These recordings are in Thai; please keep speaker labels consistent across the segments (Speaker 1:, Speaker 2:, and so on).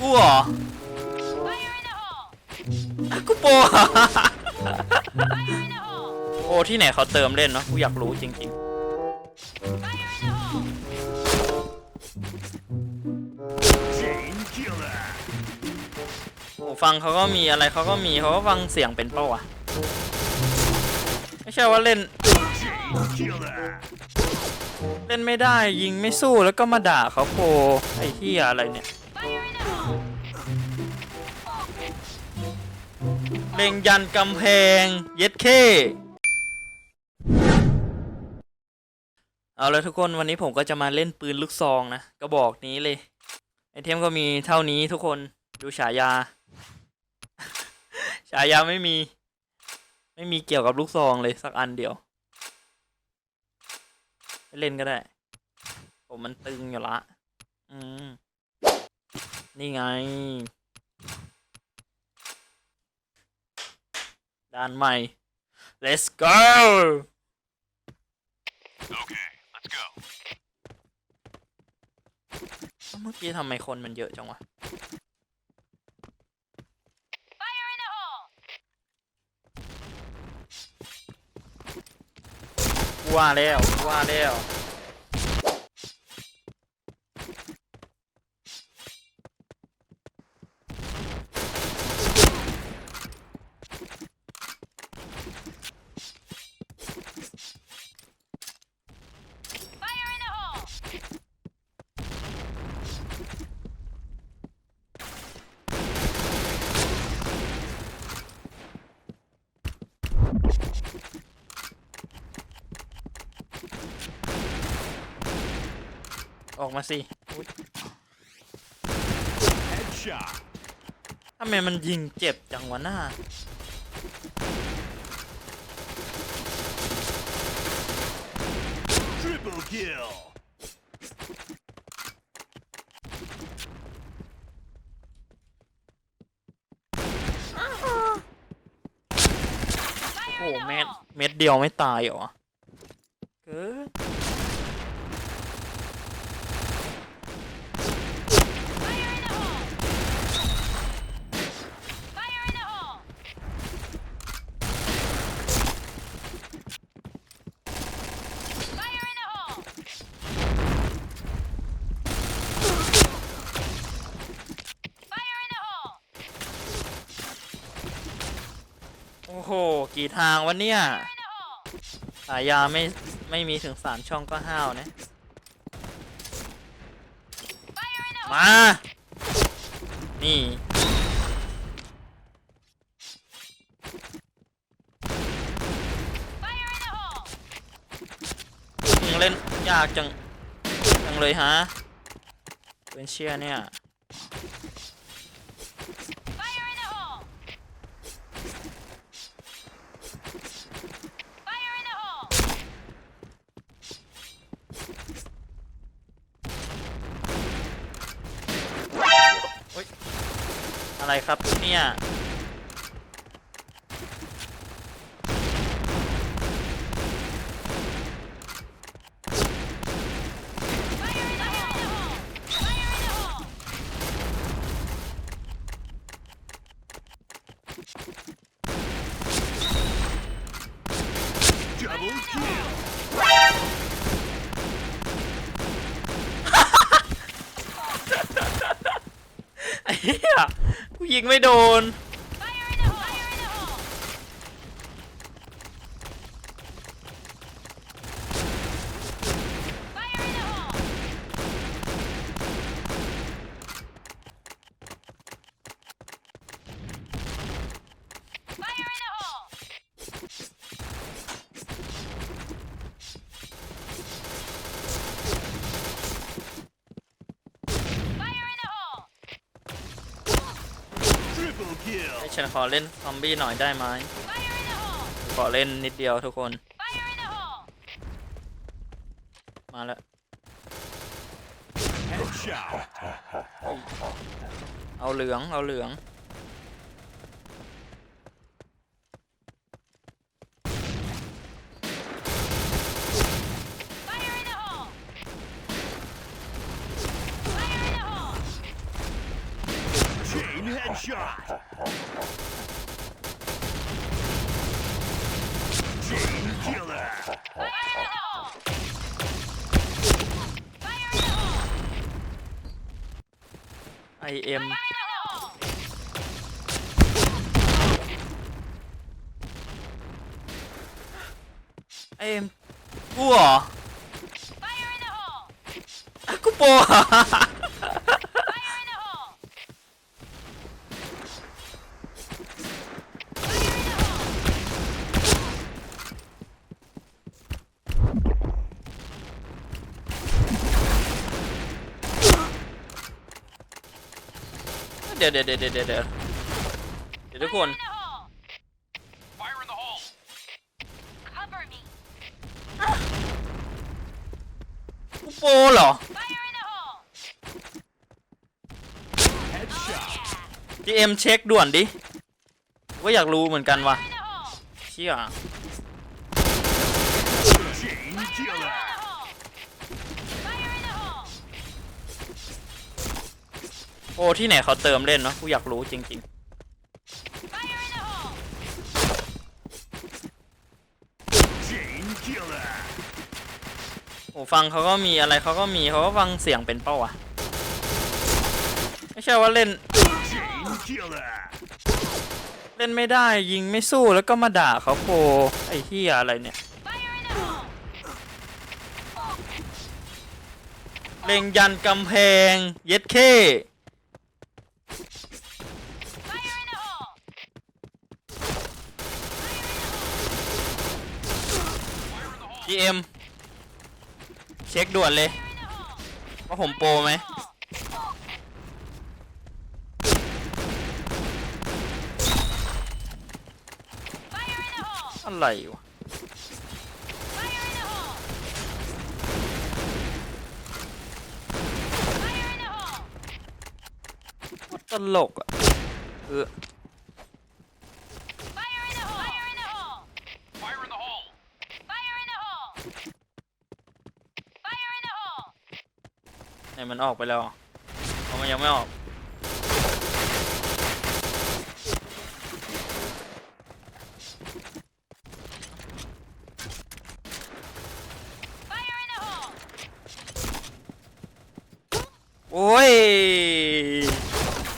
Speaker 1: กูเหรอกูโปรเหรอ
Speaker 2: Fire in the hole!
Speaker 1: โอ้ที่ไหนเขาเติมเล่นเนาะกูอยากรู้จริง
Speaker 2: Fire in the hole!
Speaker 3: Chain killer.
Speaker 1: ๆหูฟังเขาก็มีอะไรเขาก็มีเขาก็ฟังเสียงเป็นเป้าวะไม่ใช่ว่าเล่น เล่นไม่ได้ยิงไม่สู้แล้วก็มาด่าเขาโปไอ้เหี้ยอะไรเนี่ย เล็งยันกำแพง เย็ดเคเอาละทุกคนวันนี้ผมก็จะมาเล่นปืนลูกซองนะกระบอกนี้เลยไอเทมก็มีเท่านี้ทุกคนดูฉายา ฉายาไม่มี ไม่มีเกี่ยวกับลูกซองเลยสักอันเดียวไม่เล่นก็ได้ ผมมันตึงอยู่ละ อืม นี่ไง ด้านใหม่ let's go
Speaker 3: Okay, let's go.
Speaker 1: เมื่อกี้ทำไมคนมันเยอะจังวะ
Speaker 2: Fire in the hole!
Speaker 1: กูว่าแล้วกูว่าแล้ว ออกมาสิอุ๊ย
Speaker 3: Headshot.
Speaker 1: ทำไมมันยิงเจ็บจังวะหน้า
Speaker 3: Triple kill.
Speaker 1: โอ้เม็ด เดียวไม่ตายเหรอเกิโอ้โห กี่ทางวะเนี่ย
Speaker 2: Fire in the hole!
Speaker 1: สายยาไม่ไม่มีถึงสามช่องก็ห้าวนะ มา นี่ยิงเล่นยากจัง จังเลยฮะเป็นเชียเนี่ย
Speaker 2: Fire in the hole! Fire in the hole!
Speaker 1: อะไรครับเนี่ย
Speaker 2: Fire in the hole! Fire in the hole!
Speaker 3: Double kill.
Speaker 1: ไอ้เหี้ยกู ยิงไม่โดน
Speaker 2: Fire in the hole! Fire in the hole! Fire in the hole! Fire in the hole! Fire in the hole!
Speaker 3: Triple kill.
Speaker 1: ให้ฉันขอเล่นซอมบี้หน่อยได้ไหม
Speaker 2: Fire in the hole!
Speaker 1: ขอเล่นนิดเดียวทุกคน
Speaker 2: Fire in the hole!
Speaker 1: มาแล้ว
Speaker 3: Headshot.
Speaker 1: เอาเหลือง เอาเหลือง
Speaker 2: Fire in the hole! Fire in the hole!
Speaker 3: Headshot. Chain killer.
Speaker 2: Fire in the hole! Fire in the hole!
Speaker 1: ไอเอ็ม
Speaker 2: Fire in the hole!
Speaker 1: ไอเอ็มกูเหรอ
Speaker 2: Fire in the hole!
Speaker 1: อะกูโปรเหรอ
Speaker 2: Fire in the hole! Fire in the hole!
Speaker 1: เดี๋ยวเดี๋ยวเดี๋ยวเดี๋ยวเดี๋ยวเดี๋ยวทุกคน
Speaker 2: Fire in the hole! Cover me!
Speaker 1: กูโปรเหรอ
Speaker 2: Fire in the hole!
Speaker 3: Headshot.
Speaker 1: GM เช็คด่วนดิ ว่าอยากรู้เหมือนกันว่ะ
Speaker 2: Fire in the hole!
Speaker 1: เชี่ย
Speaker 3: Chain killer.
Speaker 2: Fire in the hole!
Speaker 1: โปรที่ไหนเขาเติมเล่นเนาะกูอยากรู้จริง
Speaker 2: Fire in the hole!
Speaker 3: Chain killer.
Speaker 1: ๆหูฟังเขาก็มีอะไรเขาก็มีเขาก็ฟังเสียงเป็นเป้าวะไม่ใช่ว่าเล่น เล่นไม่ได้ยิงไม่สู้แล้วก็มาด่าเขาโปไอ้เหี้ยอะไรเนี่ยเล็งยันกำแพง เย็ดเค
Speaker 2: Fire in the hole!
Speaker 1: GM เช็คด่วนเลยว่าผมโปรไหมอะไรวะตลกอะเออ
Speaker 2: Fire in the hole! Fire in the hole! Fire in the hole! Fire in the hole! Fire in the hole!
Speaker 1: ไหนมันออกไปแล้วเอามันยังไม่ออก โอ้ย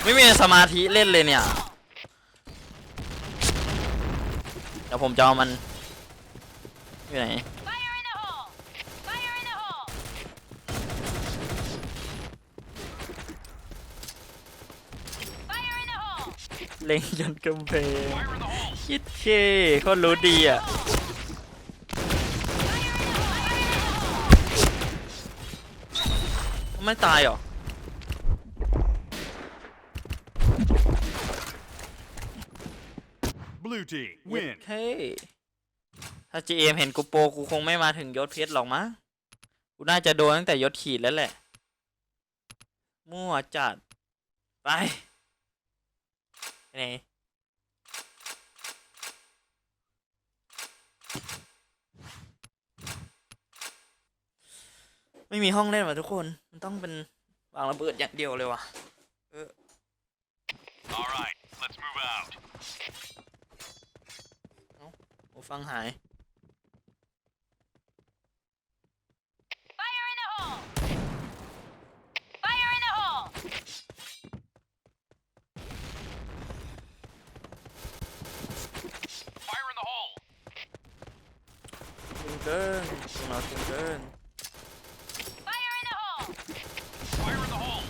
Speaker 1: ไม่มีสมาธิเล่นเลยเนี่ย เดี๋ยวผมจะเอามัน อยู่ไหน
Speaker 2: Fire in the hole! Fire in the hole! Fire in the hole!
Speaker 1: เล็งยันกำแพงคิดเคเขารู้ดีอะไม่ตายเหรอ
Speaker 3: Blue team win.
Speaker 1: เฮ้ยถ้า GM เห็นกูโปรกูคงไม่มาถึงยศเพชรหรอกมั้งกูน่าจะโดนตั้งแต่ยศขีดแล้วแหละ มั่วจัด ไป ไปไหนไม่มีห้องเล่นว่ะทุกคน มันต้องเป็นวางระเบิดอย่างเดียวเลยว่ะ
Speaker 3: All right, let's move out.
Speaker 1: หูฟังหาย
Speaker 2: Fire in the hole! Fire in the hole!
Speaker 3: Fire in the hole.
Speaker 1: ตึงเกินตึงเราตึงเกิน
Speaker 2: Fire in the hole!
Speaker 3: Fire in the hole.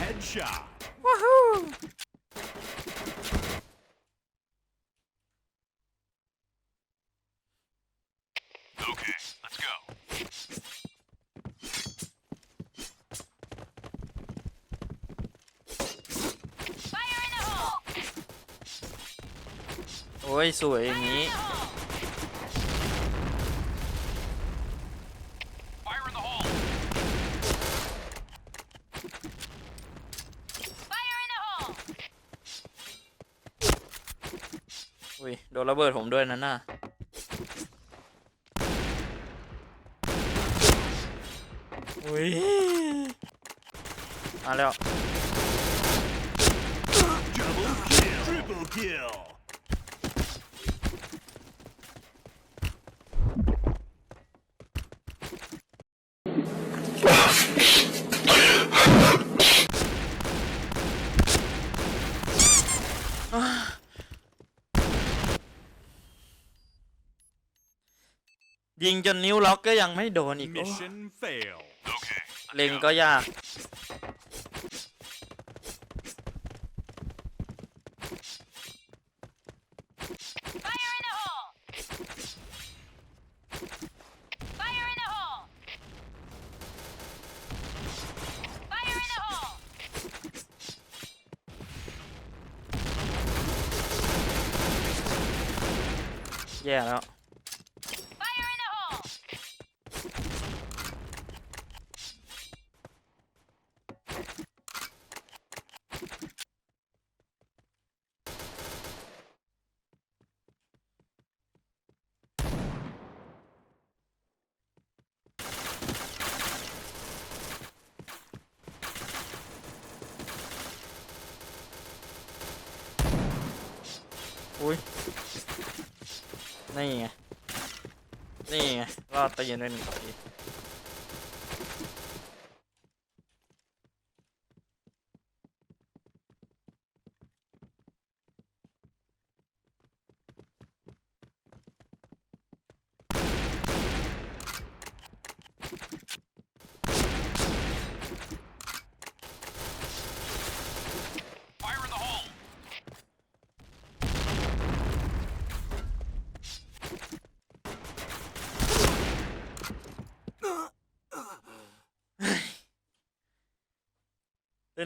Speaker 3: Headshot. Okay, let's go.
Speaker 2: Fire in the hole!
Speaker 1: โอ้ย สวยอย่างนี้
Speaker 2: โอ้
Speaker 1: ย โดนระเบิดผมด้วยนั่นน่โอ้ยมาแล้ว
Speaker 4: Double kill.
Speaker 1: ยิงจนนิ้วล็อกก็ยังไม่โดนอีกโอ้
Speaker 4: Mission fail.
Speaker 3: Okay, let's
Speaker 1: เล็ง
Speaker 3: go.
Speaker 1: ก็ยาก
Speaker 2: Fire in the hole! Fire in the hole! Fire in the hole!
Speaker 1: แย่แล้ว
Speaker 2: Fire in the hole!
Speaker 1: อุ้ย นี่ไง นี่ไงรอดตะเย็นไป
Speaker 3: หนึ่ง
Speaker 1: ที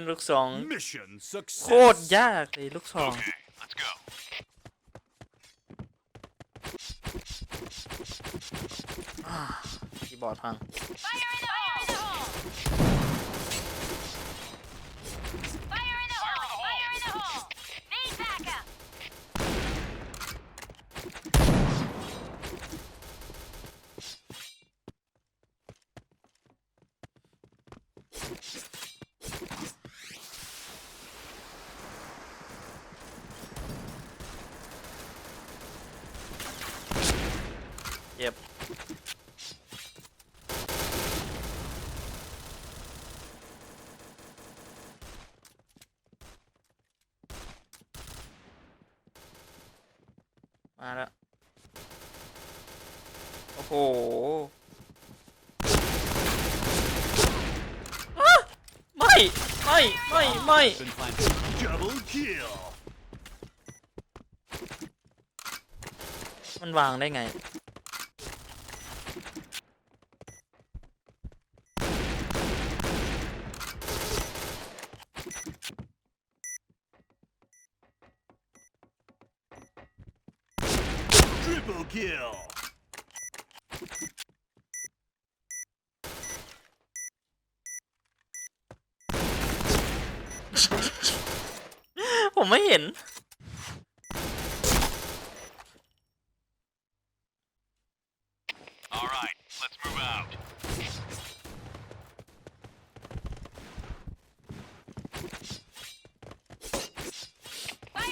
Speaker 1: ล่นลูกสอง
Speaker 4: Mission
Speaker 1: โค
Speaker 4: success.
Speaker 1: ตรยากเลยลูกสอง
Speaker 3: Okay, let's go.
Speaker 1: คีย์บอร์ดพัง
Speaker 2: Fire in the hole! Fire in the hole! Fire in the hole! Need backup!
Speaker 1: เจ็บ มาแล้ว โอ้โหอ๊ะไม่ ไม่ ไม่ ไม่
Speaker 4: Double kill.
Speaker 1: มันวางได้ไง
Speaker 4: Triple kill.
Speaker 1: ผมไม่เห็น
Speaker 3: All right, let's move out.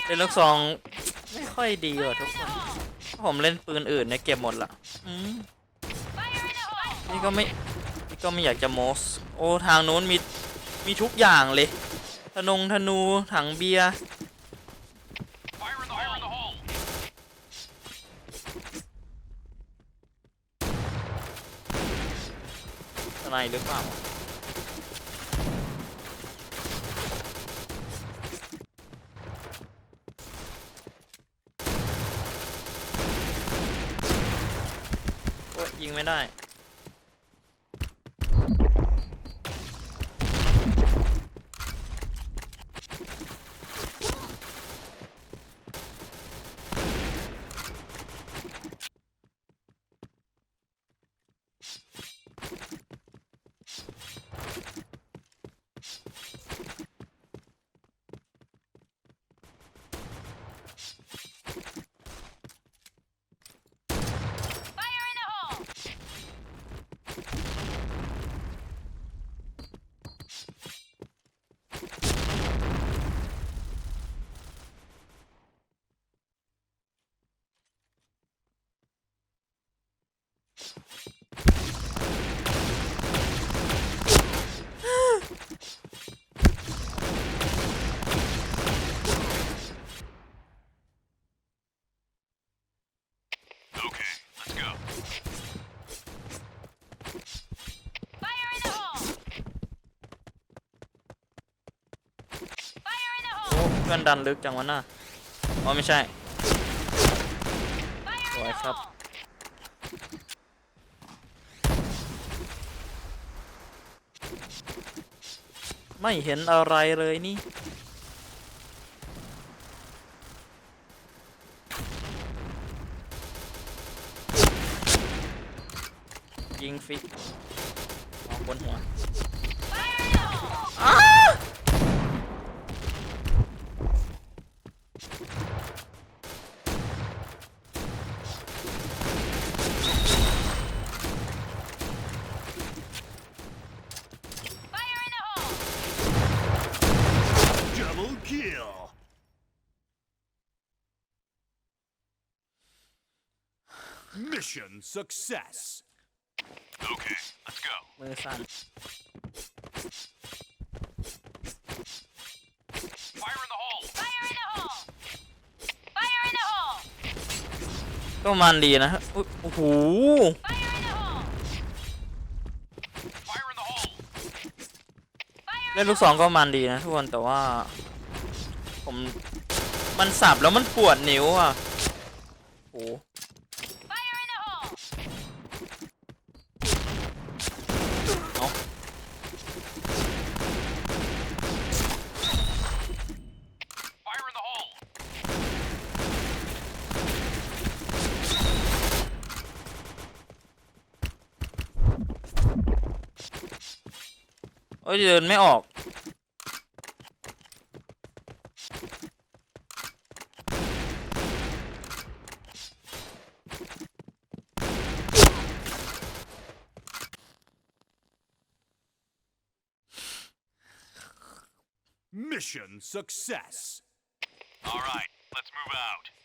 Speaker 1: เล่นลูกซองไม่ค่อยดีว่ะทุกคน ผมเล่นปืนอื่นเนี่ยเก็บหมดละอืมนี่ก็ไม่นี่ก็ไม่อยากจะโมส โอ้ทางนู้นมีมีทุกอย่างเลย ธนงธนูถังเบียร์อะไรหรือเปล่า โอ้ยยิง ไม่ได้ พื่อนดันลึกจังวะน่ะอ๋อไม่ใช่
Speaker 2: Fire in the
Speaker 1: What's up?
Speaker 2: hole!
Speaker 1: ไม่เห็นอะไรเลยนี่ยิงฟิกมองบนหัว
Speaker 2: Fire in the hole!
Speaker 1: อ้า
Speaker 2: Fire in the hole!
Speaker 4: Double kill. Mission success.
Speaker 3: Okay, let's go.
Speaker 1: มือสั่น
Speaker 3: Fire in the hole.
Speaker 2: Fire in the hole! Fire in the hole!
Speaker 1: ก็มันดีนะอุ๊ยโอ้โห
Speaker 2: Fire in the hole!
Speaker 3: Fire in the hole.
Speaker 2: Fire
Speaker 1: เล่นลูกสองก็มันดีนะทุกคนแต่ว่า ผมมันสับแล้วมันปวดนิ้วอะโอ้โห อ้ยเดินไม่ออก
Speaker 4: Mission success.
Speaker 3: All right, let's move out.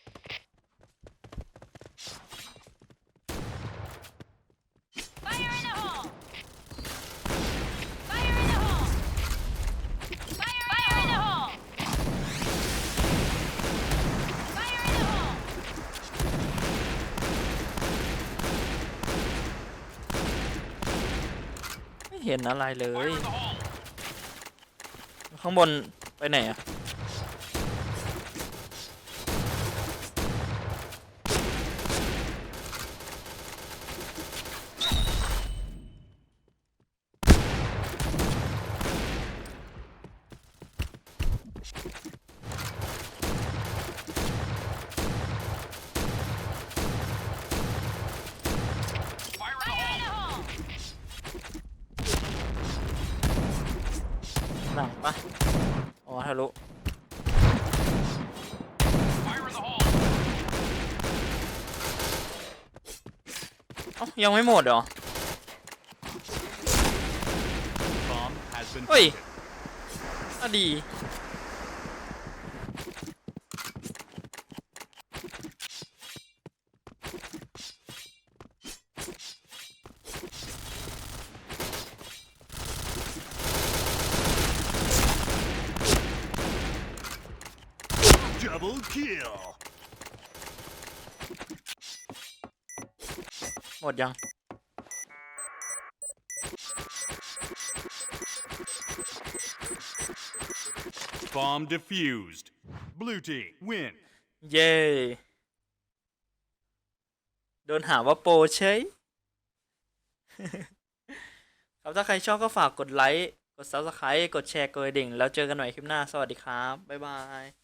Speaker 1: เห็นอะไรเลย
Speaker 3: Fire in the hole.
Speaker 1: ข้างบนไปไหนอะ
Speaker 3: Fire in the
Speaker 2: Fire in
Speaker 3: hole.
Speaker 2: the hole!
Speaker 1: หนั งปะอ๋อทะลุ
Speaker 3: Fire in the hole.
Speaker 1: เอ้ายังไม่หมดเหรอ
Speaker 4: Bomb has been
Speaker 1: Oi.
Speaker 4: planted.
Speaker 1: ก็ดี
Speaker 4: Double kill.
Speaker 1: หมดยัง
Speaker 4: Bomb defused. Blue team win.
Speaker 1: เย้ โดนหาว่าโปรเฉย ครับถ้าใครชอบก็ฝากกดไลค์ กด Subscribe กดแชร์ กดกระดิ่ง แล้วเจอกันใหม่คลิปหน้า สวัสดีครับ บ๊ายบาย